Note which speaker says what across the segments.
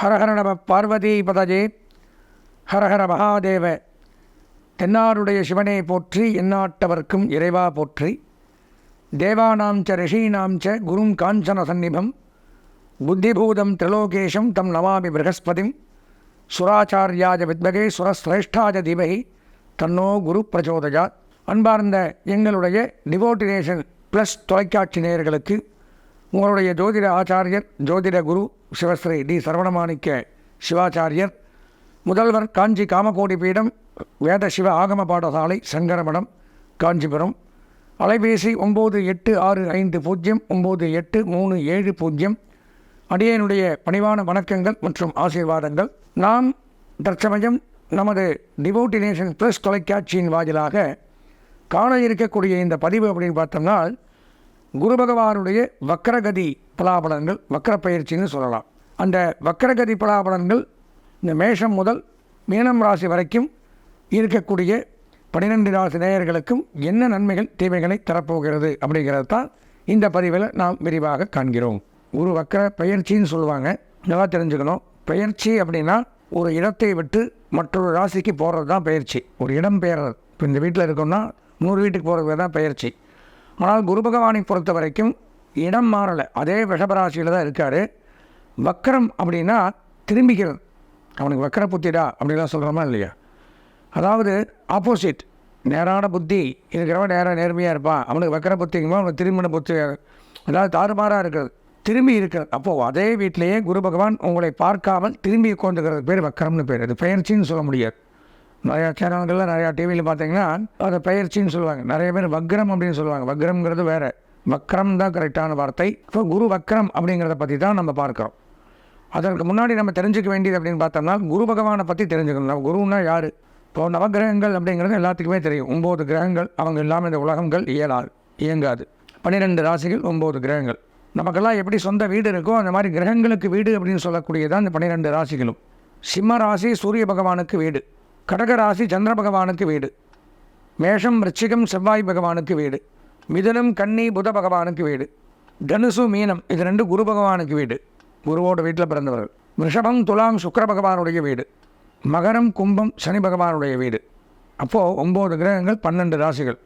Speaker 1: ஹரஹர நம பார்வதி பதஜே. ஹரஹர மகாதேவ. தென்னாருடைய சிவனே போற்றி எந்நாட்டவர்க்கும் இறைவா போற்றி. தேவானாம் ச ரிஷீனாம் ச குரும் காஞ்சன சந்நிபம். புத்திபூதம் திரிலோகேஷம் தம் நமாமி ப்ரகஸ்பதிம். சுராச்சாரியாஜ வித்மகே சுரஸ்ரேஷ்டாஜ தீபகி தன்னோ குரு பிரச்சோதஜா அன்பார்ந்த எங்களுடைய டிவோட்டினேஷன் ப்ளஸ் தொலைக்காட்சி நேயர்களுக்கு உங்களுடைய ஜோதிட ஆச்சாரியர் ஜோதிட குரு சிவஸ்ரீ டி. சரவணமாணிக்க சிவாச்சாரியர் முதல்வர் காஞ்சி காமகோடி பீடம் வேத சிவ ஆகம பாடசாலை சங்கரமடம் காஞ்சிபுரம். அலைபேசி ஒம்பது எட்டு ஆறு ஐந்து பூஜ்ஜியம் ஒம்பது எட்டு மூணு ஏழு பூஜ்ஜியம் அடியனுடைய பணிவான வணக்கங்கள் மற்றும் ஆசீர்வாதங்கள். நாம் தற்சமயம் நமது டிவோட்டினேஷன் ப்ளஸ் தொலைக்காட்சியின் வாயிலாக காண இருக்கக்கூடிய இந்த பதிவு அப்படின்னு பார்த்தோம்னால் குரு பகவானுடைய வக்கரகதி பலாபலன்கள் வக்கர பயிற்சின்னு சொல்லலாம். அந்த வக்கரகதி பலாபலன்கள் இந்த மேஷம் முதல் மீனம் ராசி வரைக்கும் இருக்கக்கூடிய பன்னிரெண்டு ராசி நேயர்களுக்கும் என்ன நன்மைகள் தீமைகளை தரப்போகிறது அப்படிங்கிறது தான் இந்த பதிவில் நாம் விரிவாக காண்கிறோம். ஒரு வக்கர பயிற்சின்னு சொல்லுவாங்க. நல்லா தெரிஞ்சுக்கணும். பயிற்சி அப்படின்னா ஒரு இடத்தை விட்டு மற்றொரு ராசிக்கு போகிறது தான் பயிற்சி. ஒரு இடம் பெயர்றது இப்போ இந்த வீட்டில் இருக்கோம்னா நூறு வீட்டுக்கு போகிறது தான் பயிற்சி. ஆனால் குரு பகவானை பொறுத்த வரைக்கும் இடம் மாறலை. அதே விஷபராசியில் தான் இருக்கார். வக்கரம் அப்படின்னா திரும்பிக்கிறது. அவனுக்கு வக்கர புத்திடா அப்படிலாம் சொல்கிறோமா இல்லையா? அதாவது ஆப்போசிட் நேரான புத்தி. இருக்கிறவன் நேராக நேர்மையாக இருப்பான். அவனுக்கு வக்கர புத்திங்கும்போது அவனுக்கு திரும்பின புத்தி அதாவது தாறுமாறாக இருக்கிறது. திரும்பி இருக்கிறது. அப்போது அதே வீட்டிலேயே குரு பகவான் உங்களை பார்க்காமல் திரும்பி உட்காந்துக்கிறது பேர் வக்கரம்னு பேர். அது பயிற்சின்னு சொல்ல முடியாது. நிறையா சேனல்களில் நிறையா டிவியில் பார்த்தீங்கன்னா அதை பயிற்சின்னு சொல்லுவாங்க. நிறைய பேர் வக்ரம் அப்படின்னு சொல்லுவாங்க. வக்ரம்ங்கிறது வேறு. வக்ரம் தான் கரெக்டான வார்த்தை. இப்போ குரு வக்ரம் அப்படிங்கிறத பற்றி தான் நம்ம பார்க்குறோம். அதற்கு முன்னாடி நம்ம தெரிஞ்சுக்க வேண்டியது அப்படின்னு பார்த்தோம்னா குரு பகவானை பற்றி தெரிஞ்சுக்கணும். நம்ம குருன்னா யார்? இப்போ நவகிரகங்கள் அப்படிங்கிறது எல்லாத்துக்குமே தெரியும். ஒம்பது கிரகங்கள் அவங்க இல்லாமல் இந்த உலகங்கள் இயலாது இயங்காது. பன்னிரெண்டு ராசிகள் ஒம்பது கிரகங்கள். நமக்கெல்லாம் எப்படி சொந்த வீடு இருக்கோ அந்த மாதிரி கிரகங்களுக்கு வீடு அப்படின்னு சொல்லக்கூடியதான் இந்த பன்னிரெண்டு ராசிகளும். சிம்ம ராசி சூரிய பகவானுக்கு வீடு. கடக ராசி சந்திர பகவானுக்கு வீடு. மேஷம் ரிச்சிகம் செவ்வாய் பகவானுக்கு வீடு. மிதுனம் கன்னி புத பகவானுக்கு வீடு. தனுசு மீனம் இது ரெண்டு குரு பகவானுக்கு வீடு. குருவோட வீட்டில் பிறந்தவர்கள். ரிஷபம் துலாம் சுக்கர பகவானுடைய வீடு. மகரம் கும்பம் சனி பகவானுடைய வீடு. அப்போது ஒம்பது கிரகங்கள் பன்னெண்டு ராசிகள்.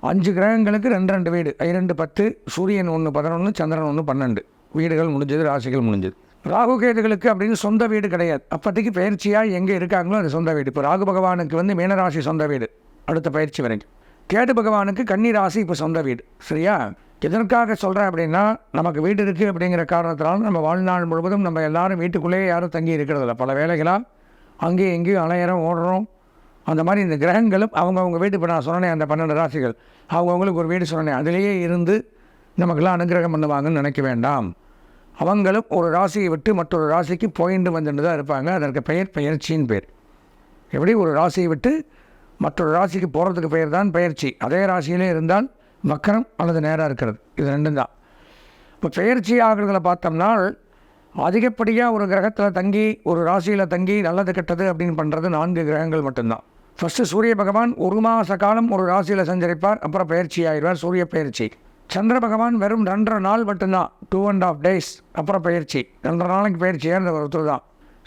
Speaker 1: அஞ்சு கிரகங்களுக்கு ரெண்டு ரெண்டு வீடு. இரண்டு பத்து சூரியன் ஒன்று பதினொன்று சந்திரன் ஒன்று பன்னெண்டு. வீடுகள் முடிஞ்சது ராசிகள் முடிஞ்சது. ராகு கேதுகளுக்கு அப்படின்னு சொந்த வீடு கிடையாது. அப்போதைக்கு பயிற்சியாக எங்கே இருக்காங்களோ அது சொந்த வீடு. இப்போ ராகு பகவானுக்கு வந்து மீனராசி சொந்த வீடு. அடுத்த பயிற்சி வரைக்கும். கேது பகவானுக்கு கன்னி ராசி இப்போ சொந்த வீடு. சரியா? எதற்காக சொல்கிறேன் அப்படின்னா நமக்கு வீடு இருக்குது அப்படிங்கிற காரணத்தினால நம்ம வாழ்நாள் முழுவதும் நம்ம எல்லாரும் வீட்டுக்குள்ளேயே யாரும் தங்கி இருக்கிறதில்ல. பல வேலைகளாக அங்கேயும் எங்கேயும் அலையிறோம் ஓடுறோம். அந்த மாதிரி இந்த கிரகங்களும் அவங்கவுங்க வீட்டு இப்போ நான் சொன்னேன் அந்த பன்னெண்டு ராசிகள். அவங்கவுங்களுக்கு ஒரு வீடு சொன்னேன் அதிலேயே இருந்து நமக்கெல்லாம் அனுகிரகம் பண்ணுவாங்கன்னு நினைக்க வேண்டாம். அவங்களும் ஒரு ராசியை விட்டு மற்றொரு ராசிக்கு போயிட்டு வந்துட்டு தான் இருப்பாங்க. அதற்கு பெயர் பெயர்ச்சின்னு பேர். எப்படி ஒரு ராசியை விட்டு மற்றொரு ராசிக்கு போகிறதுக்கு பெயர் தான் பயிற்சி அதே ராசியிலே இருந்தால் மக்கரம் அல்லது நேராக இருக்கிறது. இது ரெண்டும் தான். இப்போ பெயர்ச்சி ஆகிறதுல பார்த்தோம்னா அதிகப்படியாக ஒரு கிரகத்தில் தங்கி ஒரு ராசியில் தங்கி நல்லது கெட்டது அப்படின்னு பண்ணுறது நான்கு கிரகங்கள் மட்டும்தான். ஃபஸ்ட்டு சூரிய பகவான் ஒரு மாத காலம் ஒரு ராசியில் சஞ்சரிப்பார். அப்புறம் பயிற்சி ஆயிடுவார். சூரிய பயிற்சி சந்திர பகவான் வெறும் ரெண்டரை நாள் மட்டும்தான் டூ அண்ட் ஆஃப் டேஸ் அப்புறம் பயிற்சி. ரெண்டரை நாளைக்கு பயிற்சியாக இருந்த ஒருத்தர் தான்?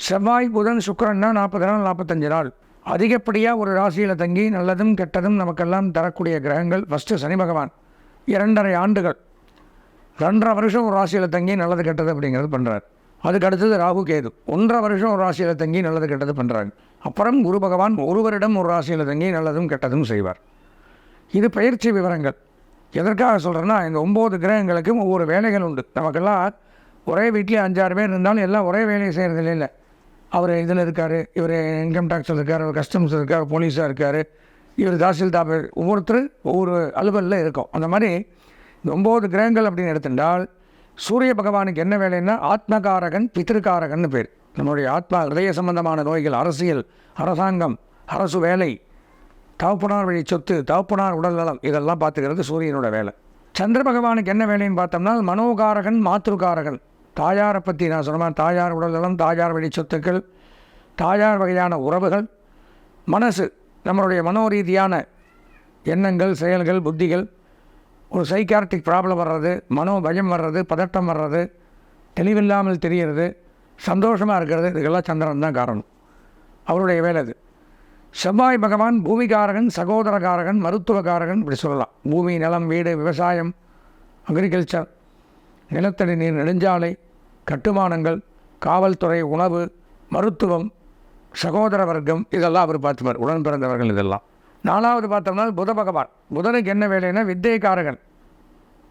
Speaker 1: செவ்வாய் புதன் சுக்கரன்னா நாற்பது நாள் நாற்பத்தஞ்சு நாள். அதிகப்படியாக ஒரு ராசியில் தங்கி நல்லதும் கெட்டதும் நமக்கெல்லாம் தரக்கூடிய கிரகங்கள் ஃபஸ்ட்டு சனி பகவான். இரண்டரை ஆண்டுகள். ரெண்டரை வருஷம் ஒரு ராசியில் தங்கி நல்லது கெட்டது அப்படிங்கிறது பண்ணுறார் அதுக்கு அடுத்தது ராகு கேது. ஒன்றரை வருஷம் ஒரு ராசியில் தங்கி நல்லது கெட்டது பண்ணுறாங்க அப்புறம் குரு பகவான் ஒரு வருடம் ஒரு ராசியில் தங்கி நல்லதும் கெட்டதும் செய்வார். இது பயிற்சி விவரங்கள். எதற்காக சொல்கிறேன்னா இந்த ஒம்பது கிரகங்களுக்கும் ஒவ்வொரு வேலைகள் உண்டு. நமக்கெல்லாம் ஒரே வீட்டிலே அஞ்சாறு பேர் இருந்தாலும் எல்லாம் ஒரே வேலையை செய்கிறது இல்லை அவர் இதில் இருக்கார் இவர் இன்கம் டேக்ஸில் இருக்கார் அவர் கஸ்டம்ஸ் இருக்கார் போலீஸாக இருக்கார் இவர் தாசில்தார் ஒவ்வொருத்தர் ஒவ்வொரு அலுவலில் இருக்கும். அந்த மாதிரி இந்த ஒம்பது கிரகங்கள் அப்படின்னு எடுத்துட்டால் சூரிய பகவானுக்கு என்ன வேலைன்னா ஆத்மகாரகன் பித்திருக்காரகன் பேர். நம்மளுடைய ஆத்மா ஹிருதய சம்பந்தமான நோய்கள் அரசியல் அரசாங்கம் அரசு வேலை தகப்பனார் வழி சொத்து தகப்பனார் உடல் நலம் இதெல்லாம் பார்த்துக்கிறது சூரியனோட வேலை. சந்திர பகவானுக்கு என்ன வேலைன்னு பார்த்தோம்னா மனோகாரகன் மாத்ருகாரகன். தாயாரை பற்றி நான் சொன்ன தாயார் உடல் நலம் தாயார் வழி சொத்துக்கள் தாயார் வகையான உறவுகள் மனசு நம்மளுடைய மனோரீதியான எண்ணங்கள் செயல்கள் புத்திகள் ஒரு சைக்கார்டிக் ப்ராப்ளம் வர்றது மனோ பயம் வர்றது பதட்டம் வர்றது தெளிவில்லாமல் தெரிகிறது சந்தோஷமாக இருக்கிறது இதுக்கெல்லாம் சந்திரன் தான் காரணம். அவருடைய வேலை அது. செவ்வாய் பகவான் பூமிகாரகன் சகோதரகாரகன் மருத்துவகாரகன் இப்படி சொல்லலாம். பூமி நிலம் வீடு விவசாயம் அக்ரிகல்ச்சர் நிலத்தடி நீர் நெடுஞ்சாலை கட்டுமானங்கள் காவல்துறை உணவு மருத்துவம் சகோதர வர்க்கம் இதெல்லாம் அவர் பார்த்துப்பார். உடன் பிறந்தவர்கள் இதெல்லாம். நாலாவது பார்த்தோம்னா புத பகவான். புதனுக்கு என்ன வேலைன்னா வித்தியக்காரகன்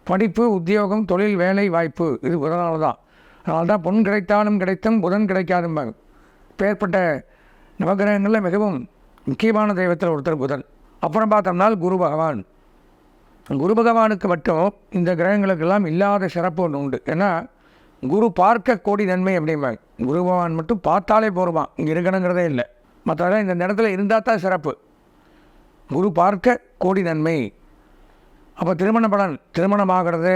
Speaker 1: படிப்பு உத்தியோகம் தொழில் வேலை வாய்ப்பு. இது புதனால தான். அதனால தான் பொன் கிடைத்தாலும் கிடைத்தும் புதன் கிடைக்காதும்பாங்க. பேர்பட்ட நவகிரகங்களில் மிகவும் முக்கியமான தெய்வத்தில் ஒருத்தர் புதன். அப்புறம் பார்த்தோம்னா குரு பகவான். குரு பகவானுக்கு மட்டும் இந்த கிரகங்களுக்கெல்லாம் இல்லாத சிறப்பு ஒன்று உண்டு. ஏன்னா குரு பார்க்க கோடி நன்மை அப்படிம்பாங்க. குரு பகவான் மட்டும் பார்த்தாலே போருவான் இங்கே இருக்கணுங்கிறதே இல்லை. மற்றதெல்லாம் இந்த இடத்துல இருந்தால் தான் சிறப்பு. குரு பார்க்க கோடி நன்மை. அப்போ திருமண பலன் திருமணமாகிறது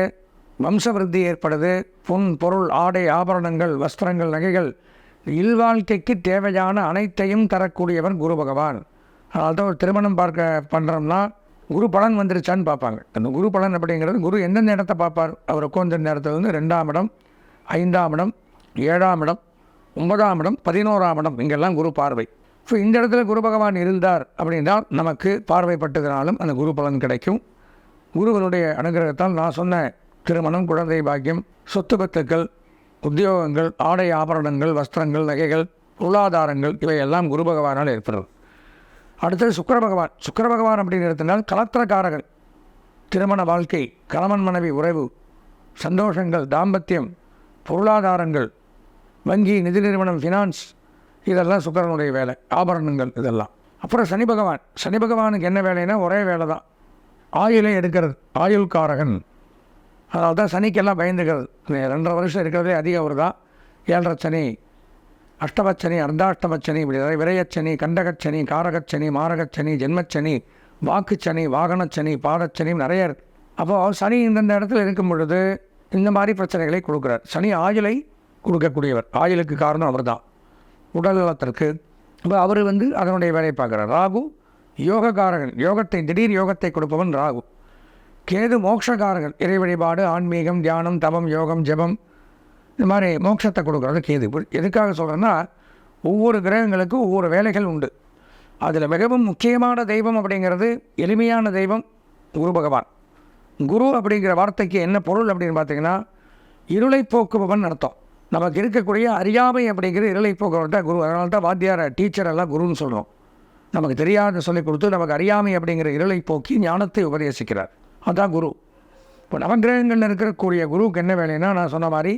Speaker 1: வம்சவிருத்தி ஏற்படுது பொன் பொருள் ஆடை ஆபரணங்கள் வஸ்திரங்கள் நகைகள் இல்வாழ்க்கைக்கு தேவையான அனைத்தையும் தரக்கூடியவன் குரு பகவான். அதனால தான் ஒரு திருமணம் பார்க்க பண்ணுறோம்னா குரு பலன் வந்துருச்சான்னு பார்ப்பாங்க. அந்த குரு பலன் அப்படிங்கிறது குரு எந்தெந்த இடத்த பார்ப்பார்? அவர் உட்காந்த நேரத்தில் வந்து ரெண்டாம் இடம் ஐந்தாம் இடம் ஏழாம் இடம் ஒன்பதாம் இடம் பதினோராம் இடம் இங்கெல்லாம் குரு பார்வை. ஸோ இந்த இடத்துல குரு பகவான் இருந்தார் அப்படின்னா நமக்கு பார்வைப்பட்டதுனாலும் அந்த குரு பலன் கிடைக்கும். குருவனுடைய அனுகிரகத்தால் நான் சொன்ன திருமணம் குழந்தை பாக்கியம் சொத்து பத்துக்கள் உத்தியோகங்கள் ஆடை ஆபரணங்கள் வஸ்திரங்கள் நகைகள் பொருளாதாரங்கள் இவையெல்லாம் குரு பகவானால் ஏற்படுறது அடுத்தது சுக்கர பகவான். சுக்கர பகவான் அப்படிங்கிறதுனால் கலத்திரக்காரகன் திருமண வாழ்க்கை கணவன் மனைவி உறவு சந்தோஷங்கள் தாம்பத்தியம் பொருளாதாரங்கள் வங்கி நிதி நிறுவனம் ஃபினான்ஸ் இதெல்லாம் சுக்கிரனுடைய வேலை ஆபரணங்கள் இதெல்லாம். அப்புறம் சனி பகவான். சனி பகவானுக்கு என்ன வேலைன்னா ஒரே வேலை தான் ஆயுளை எடுக்கிறது. ஆயுள்காரகன். அதனால தான் சனிக்கெல்லாம் பயந்துகள். ரெண்டரை வருஷம் இருக்கிறதே அதிகம் அவர் தான் ஏழரை சனி அஷ்டமச்சனி அர்த்தாஷ்டமச்சனி இப்படி நிறைய விரயச்சனி கண்டகச்சனி காரகச்சனி மாரகச்சனி ஜென்மச்சனி வாக்குச்சனி வாகனச்சனி பாதச்சனி நிறைய இருக்கு. அப்போது சனி இந்தந்த இடத்துல இருக்கும் பொழுது இந்த மாதிரி பிரச்சனைகளை கொடுக்குறார். சனி ஆயுளை கொடுக்கக்கூடியவர். ஆயுளுக்கு காரணம் அவர் தான் உடல் நலத்திற்கு. அப்போ அவர் வந்து அதனுடைய வேலையை பார்க்குறார். ராகு யோகக்காரகன். யோகத்தை திடீர் யோகத்தை கொடுப்பவன் ராகு. கேது மோட்சக்காரர்கள் இறை வழிபாடு ஆன்மீகம் தியானம் தபம் யோகம் ஜெபம் இந்த மாதிரி மோட்சத்தை கொடுக்குறது கேது. எதுக்காக சொல்கிறேன்னா ஒவ்வொரு கிரகங்களுக்கும் ஒவ்வொரு வேலைகள் உண்டு. அதில் மிகவும் முக்கியமான தெய்வம் அப்படிங்கிறது எளிமையான தெய்வம் குரு பகவான். குரு அப்படிங்கிற வார்த்தைக்கு என்ன பொருள் அப்படின்னு பார்த்தீங்கன்னா இருளை போக்குபவன் அர்த்தம். நமக்கு இருக்கக்கூடிய அறியாமை அப்படிங்கிற இருளை போக்குவரன் தான் குரு. அதனால தான் வாத்தியார டீச்சர் எல்லாம் குருன்னு சொல்கிறோம் நமக்கு தெரியாத சொல்லிக் கொடுத்து நமக்கு அறியாமை அப்படிங்கிற இருளை போக்கி ஞானத்தை உபதேசிக்கிறார். அதுதான் குரு. இப்போ நவகிரகங்களில் இருக்கக்கூடிய குருவுக்கு என்ன வேலைன்னா நான் சொன்ன மாதிரி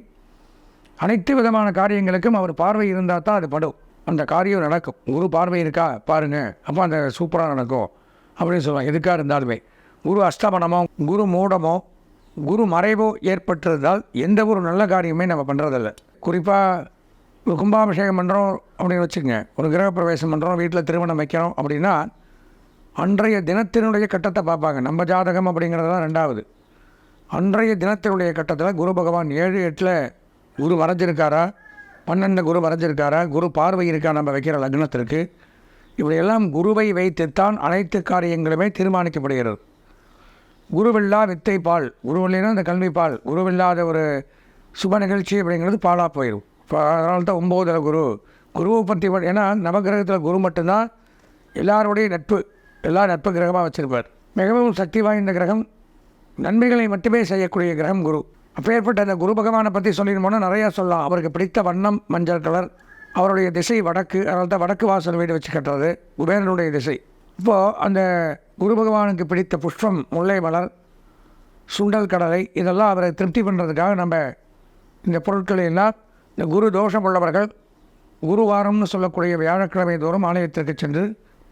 Speaker 1: அனைத்து விதமான காரியங்களுக்கும் அவர் பார்வை இருந்தால் தான் அது படும். அந்த காரியம் நடக்கும். குரு பார்வை இருக்கா? பாருங்க. அப்போ அந்த சூப்பராக நடக்கும். அப்படின்னு சொல்லுவாங்க. எதுக்காக இருந்தாலுமே. குரு அஸ்தமனமோ குரு மூடமோ குரு மறைவோ ஏற்பட்டிருந்தால் எந்த ஒரு நல்ல காரியமே நம்ம பண்ணுறதில்ல குறிப்பாக ஒரு கும்பாபிஷேகம் பண்ணுறோம் அப்படின்னு வச்சுக்கோங்க. ஒரு கிரகப்பிரவேசம் பண்ணுறோம் வீட்டில் திருமணம் வைக்கிறோம் அப்படின்னா அன்றைய தினத்தினுடைய கட்டத்தை பார்ப்பாங்க. நம்ம ஜாதகம் அப்படிங்கிறது தான் ரெண்டாவது. அன்றைய தினத்தினுடைய கட்டத்தில் குரு பகவான் ஏழு எட்டில் குரு வரைஞ்சிருக்காரா? பன்னெண்டு குரு வரைஞ்சிருக்காரா? குரு பார்வை இருக்கா? நம்ம வைக்கிற லக்னத்திற்கு. இப்படியெல்லாம் குருவை வைத்துத்தான் அனைத்து காரியங்களுமே தீர்மானிக்கப்படுகிறது. குருவில்லா வித்தை பால். குருவில்லைன்னா அந்த கல்வி பால். குருவில்லாத ஒரு சுப நிகழ்ச்சி அப்படிங்கிறது பாலாக போயிடும் இப்போ அதனால தான் ஒம்போதர குரு. குருவை பற்றி ஏன்னா நவகிரகத்தில் குரு மட்டும்தான் எல்லாருடைய நட்பு. எல்லா நட்பு கிரகமாக வச்சுருப்பார். மிகவும் சக்தி வாய்ந்த கிரகம் நன்மைகளை மட்டுமே செய்யக்கூடிய கிரகம் குரு. அப்பேற்பட்ட அந்த குரு பகவானை பற்றி சொல்லியிருந்தோம்னா நிறையா சொல்லலாம். அவருக்கு பிடித்த வண்ணம் மஞ்சள் கலர் அவருடைய திசை வடக்கு அதனால தான் வடக்கு வாசல் வீடு வச்சு கட்டுறது குபேரனுடைய திசை. இப்போது அந்த குரு பகவானுக்கு பிடித்த புஷ்பம் முல்லை மலர் சுண்டல் கடலை இதெல்லாம் அவரை திருப்தி பண்ணுறதுக்காக நம்ம இந்த பொருட்களை எல்லாம் இந்த குரு தோஷம் உள்ளவர்கள் குருவாரம்னு சொல்லக்கூடிய வியாழக்கிழமை தோறும் ஆலயத்திற்கு சென்று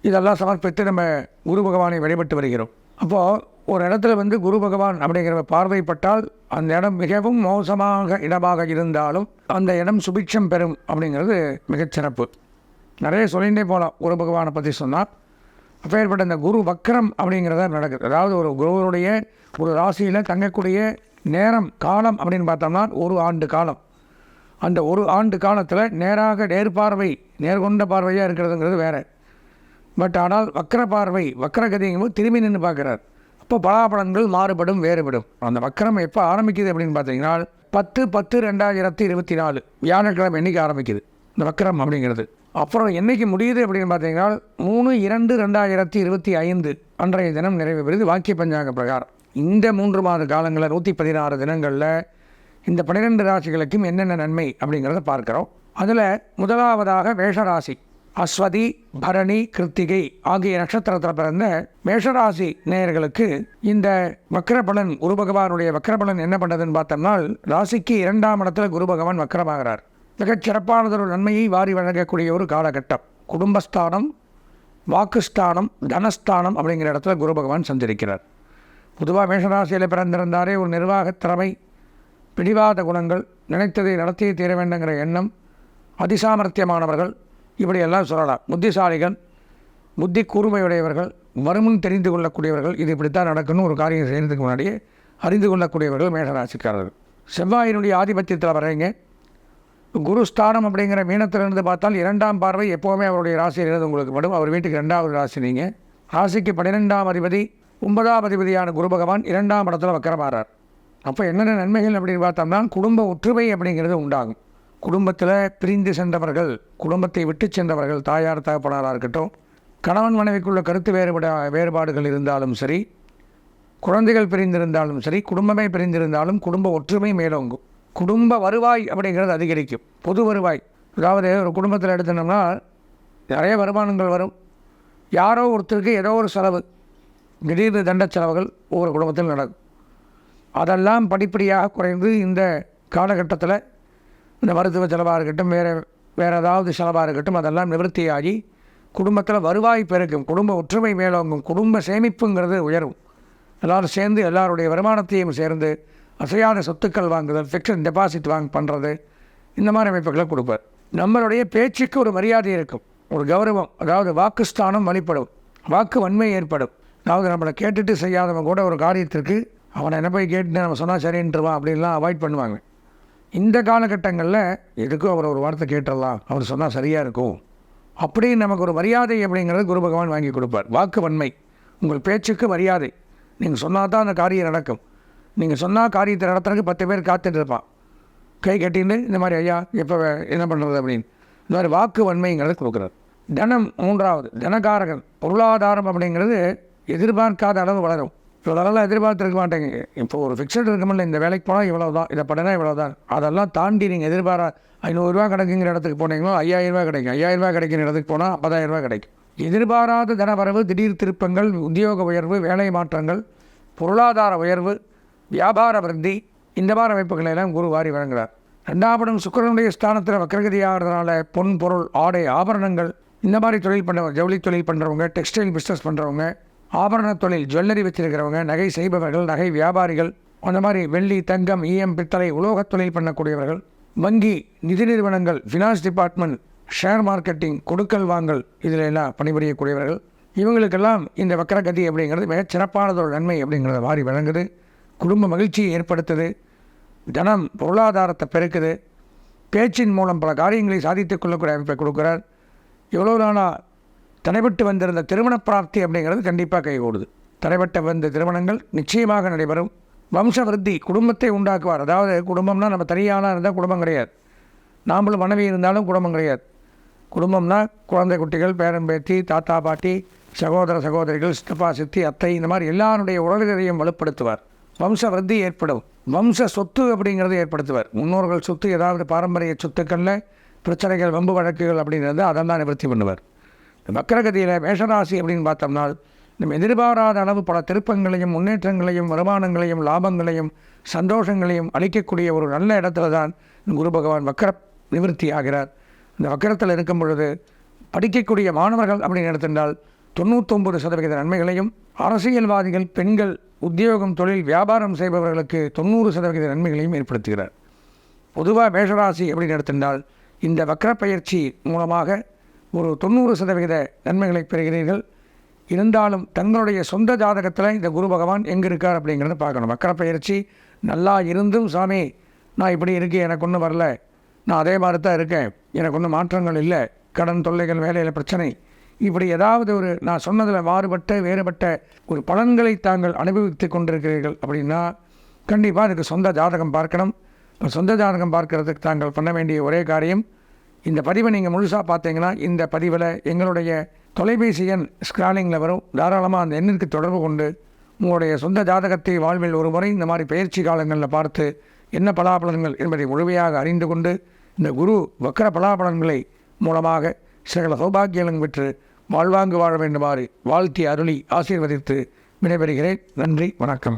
Speaker 1: இதெல்லாம் சமர்ப்பித்து நம்ம குரு பகவானை வழிபட்டு வருகிறோம். அப்போது ஒரு இடத்துல வந்து குரு பகவான் அப்படிங்கிற பார்வைப்பட்டால் அந்த இடம் மிகவும் மோசமாக இடமாக இருந்தாலும் அந்த இடம் சுபிட்சம் பெறும் அப்படிங்கிறது மிகச்சிறப்பு நிறைய சொல்லிகிட்டே போகலாம் குரு பகவானை பற்றி சொன்னால் அப்பேற்பட்ட இந்த குரு வக்கரம் அப்படிங்கிறத நடக்குது. அதாவது ஒரு குருவனுடைய ஒரு ராசியில் தங்கக்கூடிய நேரம் காலம் அப்படின்னு பார்த்தோம்னா ஒரு ஆண்டு காலம். அந்த ஒரு ஆண்டு காலத்தில் நேராக நேர்பார்வை நேர்கொண்ட பார்வையாக இருக்கிறதுங்கிறது வேறு. பட் ஆனால் வக்கர பார்வை வக்கரகதிங்கும்போது திரும்பி நின்று பார்க்குறார். அப்போ பலாபலன்கள் மாறுபடும் வேறுபடும். அந்த வக்கரம் எப்போ ஆரம்பிக்குது அப்படின்னு பார்த்தீங்கன்னா பத்து பத்து ரெண்டாயிரத்தி இருபத்தி நாலு வியாழக்கிழமை என்றைக்கு ஆரம்பிக்குது? இந்த வக்கரம் அப்படிங்கிறது. அப்புறம் என்றைக்கு முடியுது அப்படின்னு பார்த்தீங்கன்னா மூணு இரண்டு ரெண்டாயிரத்தி இருபத்தி ஐந்து. அன்றைய தினம் நிறைவு பெறுது வாக்கிய பஞ்சாங்க பிரகாரம். இந்த மூன்று மாத காலங்களில் நூற்றி பதினாறு தினங்களில் இந்த பன்னிரெண்டு ராசிகளுக்கும் என்னென்ன நன்மை அப்படிங்கிறத பார்க்குறோம். அதில் முதலாவதாக மேஷராசி. அஸ்வதி பரணி கிருத்திகை ஆகிய நட்சத்திரத்தில் பிறந்த மேஷராசி நேயர்களுக்கு இந்த வக்கரபலன் குரு பகவானுடைய வக்கரபலன் என்ன பண்ணுறதுன்னு பார்த்தோம்னா ராசிக்கு இரண்டாம் இடத்துல குரு பகவான் வக்கரமாகிறார் மிகச் சிறப்பானதொரு நன்மையை வாரி வழங்கக்கூடிய ஒரு காலகட்டம். குடும்பஸ்தானம் வாக்குஸ்தானம் தனஸ்தானம் அப்படிங்கிற இடத்துல குரு பகவான் சஞ்சரிக்கிறார். பொதுவாக மேஷராசியில் பிறந்திருந்தாரே ஒரு நிர்வாகத் திறமை பிடிவாத குணங்கள் நினைத்ததை நடத்தியே தீர வேண்டுங்கிற எண்ணம் அதிசாமர்த்தியமானவர்கள் இப்படியெல்லாம் சொல்லலாம். புத்திசாலிகள் புத்தி கூர்மையுடையவர்கள் வருமும் தெரிந்து கொள்ளக்கூடியவர்கள் இது இப்படித்தான் நடக்கணும் ஒரு காரியம் செய்கிறதுக்கு முன்னாடியே அறிந்து கொள்ளக்கூடியவர்கள் மேஷராசிக்காரர்கள். செவ்வாயினுடைய ஆதிபத்தியத்தில் வரீங்க குரு ஸ்தானம் அப்படிங்கிற மீனத்திலிருந்து பார்த்தால் இரண்டாம் பார்வை எப்போவுமே அவருடைய ராசியிலிருந்து உங்களுக்கு. படும் அவர் வீட்டுக்கு ரெண்டாவது ராசி நீங்கள் ராசிக்கு பன்னிரெண்டாம் அதிபதி ஒன்பதாம் அதிபதியான குரு பகவான் இரண்டாம் இடத்துல வக்கரமாறார். அப்போ என்னென்ன நன்மைகள் அப்படின்னு பார்த்தோம்னா குடும்ப ஒற்றுமை அப்படிங்கிறது உண்டாகும். குடும்பத்தில் பிரிந்து சென்றவர்கள் குடும்பத்தை விட்டு சென்றவர்கள் தாயார் தகப்பனாராக இருக்கட்டும் கணவன் மனைவிக்குள்ள கருத்து வேறுபட வேறுபாடுகள் இருந்தாலும் சரி குழந்தைகள் பிரிந்திருந்தாலும் சரி குடும்பமே பிரிந்திருந்தாலும் குடும்ப ஒற்றுமை மேலோங்கும். குடும்ப வருவாய் அப்படிங்கிறது அதிகரிக்கும். பொது வருவாய். அதாவது ஒரு குடும்பத்தில் எடுத்தோம்னா நிறைய வருமானங்கள் வரும். யாரோ ஒருத்தருக்கு ஏதோ ஒரு செலவு திடீர்னு தண்ட செலவுகள் ஒவ்வொரு குடும்பத்தில் நடக்கும். அதெல்லாம் படிப்படியாக குறைந்து இந்த காலகட்டத்தில் இந்த மருத்துவ செலவாக இருக்கட்டும் வேறு வேறு ஏதாவது செலவாக இருக்கட்டும் அதெல்லாம் நிவர்த்தியாகி குடும்பத்தில் வருவாய் பெருக்கும் குடும்ப ஒற்றுமை மேலோங்கும். குடும்ப சேமிப்புங்கிறது உயரும். எல்லோரும் சேர்ந்து எல்லாருடைய வருமானத்தையும் சேர்ந்து அசையாத சொத்துக்கள் வாங்குதல் ஃபிக்ஸட் டெபாசிட் வாங்க பண்ணுறது இந்த மாதிரி அமைப்புகளை கொடுப்பார் நம்மளுடைய பேச்சுக்கு ஒரு மரியாதை இருக்கும். ஒரு கௌரவம் அதாவது வாக்குஸ்தானம் வழிபடும். வாக்கு வன்மை ஏற்படும். அதாவது நம்மளை கேட்டுட்டு செய்யாதவங்க கூட ஒரு காரியத்திற்கு அவனை என்ன போய் கேட்டுட்டு நம்ம சொன்னால் சரின்ட்டுருவான் அப்படின்லாம் அவாய்ட் பண்ணுவாங்க. இந்த காலகட்டங்களில் எதுக்கும் அவர் ஒரு வார்த்தை கேட்டுடலாம் அவர் சொன்னால் சரியாக இருக்கும். அப்படி நமக்கு ஒரு மரியாதை அப்படிங்கிறது குரு பகவான் வாங்கி கொடுப்பார். வாக்கு வன்மை. உங்கள் பேச்சுக்கு மரியாதை. நீங்கள் சொன்னால் தான் அந்த காரியம் நடக்கும். நீங்கள் சொன்னால் காரியத்தை நடத்துறதுக்கு பத்து பேர் காத்துட்டு இருப்பான் கை கட்டின்னு இந்த மாதிரி ஐயா எப்போ என்ன பண்ணுறது அப்படின்னு. இந்த மாதிரி வாக்கு வன்மைங்கிறது கொடுக்குறாரு. தனம் மூன்றாவது தனகாரகன் பொருளாதாரம் அப்படிங்கிறது எதிர்பார்க்காத அளவு வளரும். இவ்வளோலாம் எதிர்பார்த்துருக்க மாட்டேங்க. இப்போ ஒரு ஃபிக்ஸட் இருக்குமில்ல இந்த வேலைக்கு போனால் இவ்வளோ தான் இதை பண்ணினா இவ்வளோ தான் அதெல்லாம் தாண்டி நீங்கள் எதிர்பாரா ஐநூறுரூவா கிடைக்குங்கிற இடத்துக்கு போனீங்களோ ஐயாயிரரூபா கிடைக்கும். ஐயாயிரரூபா கிடைக்கிற இடத்துக்கு போனால் ஐம்பதாயிரரூபா கிடைக்கும். எதிர்பாராத தனவரவு திடீர் திருப்பங்கள் உத்தியோக உயர்வு வேலை மாற்றங்கள் பொருளாதார உயர்வு வியாபார விருத்தி இந்த மாதிரி அமைப்புகளை எல்லாம் குரு வாரி வழங்குகிறார் ரெண்டாவதும் சுக்கரனுடைய ஸ்தானத்தில் வக்கரகதி ஆகிறதுனால பொன் பொருள் ஆடை ஆபரணங்கள் இந்த மாதிரி தொழில் பண்ணுறவங்க ஜவுளி தொழில் பண்ணுறவங்க டெக்ஸ்டைல் பிஸ்னஸ் பண்ணுறவங்க ஆபரண தொழில் ஜுவல்லரி வச்சிருக்கிறவங்க நகை செய்பவர்கள் நகை வியாபாரிகள் அந்த மாதிரி வெள்ளி தங்கம் ஈயம் பித்தளை உலோகத் தொழில் பண்ணக்கூடியவர்கள் வங்கி நிதி நிறுவனங்கள் ஃபினான்ஸ் டிபார்ட்மெண்ட் ஷேர் மார்க்கெட்டிங் கொடுக்கல் வாங்கல் இதில் எல்லாம் பணிபுரியக்கூடியவர்கள். இவங்களுக்கெல்லாம் இந்த வக்கரகதி அப்படிங்கிறது மிகச் சிறப்பானதொரு நன்மை அப்படிங்கிறத வாரி வழங்குது குடும்ப மகிழ்ச்சியை ஏற்படுத்துது. தனம் பொருளாதாரத்தை பெருக்குது. பேச்சின் மூலம் பல காரியங்களை சாதித்துக் கொள்ளக்கூடிய அமைப்பை கொடுக்குறார். எவ்வளோ நாளாக தடைபட்டு வந்திருந்த திருமண பிராப்தி அப்படிங்கிறது கண்டிப்பாக கைகூடுது. தடைபட்ட வந்த திருமணங்கள் நிச்சயமாக நடைபெறும். வம்ச விருத்தி குடும்பத்தை உண்டாக்குவார். அதாவது குடும்பம்னா நம்ம தனியாளாக இருந்தால் குடும்பம் கிடையாது. நாமளும் மனைவி இருந்தாலும் குடும்பம் கிடையாது. குடும்பம்னா குழந்தை குட்டிகள் பேரன் பேத்தி தாத்தா பாட்டி சகோதர சகோதரிகள் சித்தப்பா சித்தி அத்தை இந்த மாதிரி எல்லாருடைய உறவுகளையும் வலுப்படுத்துவார். வம்ச விருத்தி ஏற்படும். வம்ச சொத்து அப்படிங்கிறத ஏற்படுத்துவார். முன்னோர்கள் சொத்து ஏதாவது பாரம்பரிய சொத்துக்களில் பிரச்சனைகள் வம்பு வழக்குகள் அப்படிங்கிறது அதெல்லாம் நிவர்த்தி பண்ணுவார். வக்கரகதியில் மேஷராசி அப்படின்னு பார்த்தோம்னா நம்ம எதிர்பாராத அளவு பல திருப்பங்களையும் முன்னேற்றங்களையும் வருமானங்களையும் லாபங்களையும் சந்தோஷங்களையும் அளிக்கக்கூடிய ஒரு நல்ல இடத்துல தான் குரு பகவான் வக்கர நிவர்த்தி ஆகிறார். இந்த வக்கரத்தில் இருக்கும் பொழுது படிக்கக்கூடிய மாணவர்கள் அப்படின்னு எடுத்திருந்தால் தொண்ணூத்தொம்பது சதவிகித நன்மைகளையும் அரசியல்வாதிகள் பெண்கள் உத்தியோகம் தொழில் வியாபாரம் செய்பவர்களுக்கு தொண்ணூறு சதவிகித நன்மைகளையும் ஏற்படுத்துகிறார். பொதுவாக மேஷராசி அப்படின்னு எடுத்திருந்தால் இந்த வக்கர பயிற்சி மூலமாக ஒரு தொண்ணூறு சதவிகித நன்மைகளை பெறுகிறீர்கள். இருந்தாலும் தங்களுடைய சொந்த ஜாதகத்தில் இந்த குரு பகவான் எங்கே இருக்கார் அப்படிங்கிறத பார்க்கணும். மக்கரப்பயிற்சி பயிற்சி நல்லா இருந்தும் சாமி நான் இப்படி இருக்கேன் எனக்கு ஒன்றும் வரல. நான் அதே மாதிரி தான் இருக்கேன் எனக்கு ஒன்றும் மாற்றங்கள் இல்லை கடன் தொல்லைகள் வேலையில் பிரச்சனை. இப்படி ஏதாவது ஒரு நான் சொன்னதில் மாறுபட்ட வேறுபட்ட ஒரு பலன்களை தாங்கள் அனுபவித்து கொண்டிருக்கிறீர்கள் அப்படின்னா கண்டிப்பாக அதுக்கு சொந்த ஜாதகம் பார்க்கணும். சொந்த ஜாதகம் பார்க்கறதுக்கு தாங்கள் பண்ண வேண்டிய ஒரே காரியம் இந்த பதிவை நீங்கள் முழுசாக பார்த்தீங்கன்னா இந்த பதிவில் எங்களுடைய தொலைபேசி எண் ஸ்க்ராலிங்கில் வரும். தாராளமாக அந்த எண்ணிற்கு தொடர்பு கொண்டு உங்களுடைய சொந்த ஜாதகத்தை வாழ்வில் ஒரு முறை இந்த மாதிரி பயிற்சி காலங்களில் பார்த்து என்ன பலாபலன்கள் என்பதை முழுமையாக அறிந்து கொண்டு இந்த குரு வக்கர பலாபலன்களை மூலமாக சகல சௌபாகியங்களும் பெற்று வாழ்வாங்கு வாழ வேண்டுமாறு வாழ்த்தி அருளி ஆசீர்வதித்து விடைபெறுகிறேன். நன்றி வணக்கம்.